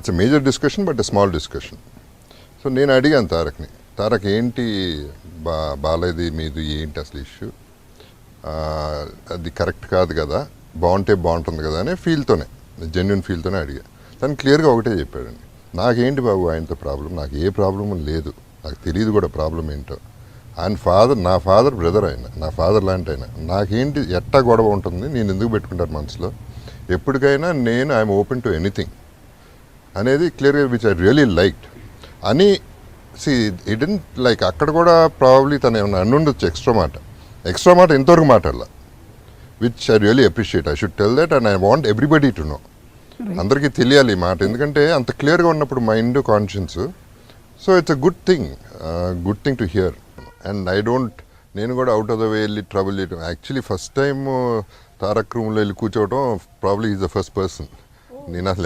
It's a major discussion but small discussion so నేను అడిగాను తారక్ని తారక్ ఏంటి బా బాలేది మీది ఏంటి అసలు ఇష్యూ? అది కరెక్ట్ కాదు కదా బాగుంటే బాగుంటుంది కదా అనే ఫీల్తోనే జెన్యున్ ఫీల్తోనే అడిగా. తను క్లియర్గా ఒకటే చెప్పాడండి నాకేంటి బాబు ఆయనతో ప్రాబ్లం? నాకు ఏ ప్రాబ్లం లేదు. నాకు తెలియదు కూడా ప్రాబ్లం ఏంటో. ఆయన ఫాదర్ నా ఫాదర్ బ్రదర్ ఆయన నా ఫాదర్ లాంటి ఆయన. నాకేంటి ఎట్టా గొడవ ఉంటుంది? నేను ఎందుకు పెట్టుకుంటాను మనసులో? ఎప్పటికైనా నేను ఐఎమ్ ఓపెన్ టు ఎనీథింగ్. అనేది క్లియర్గా విచ్ ఐ రియలీ లైక్డ్ అని సి ఇడెన్ లైక్ అక్కడ కూడా ప్రాబ్లీ తను ఏమన్నా అనుండొచ్చు ఎక్స్ట్రా మాట. ఎక్స్ట్రా మాట ఇంతవరకు మాట్లాడాల which I really appreciate I should tell that and I want everybody to know అందరికీ తెలియాలి ఈ మాట. ఎందుకంటే అంత క్లియర్గా ఉన్నప్పుడు mind conscience so it's a good thing good thing to hear and I don't నేను కూడా అవుట్ ఆఫ్ ద వే వెళ్ళి ట్రబుల్ చేయడం యాక్చువల్లీ ఫస్ట్ టైం తారక్ రూమ్లో వెళ్ళి కూర్చోవడం probably is the first person నేను అసలు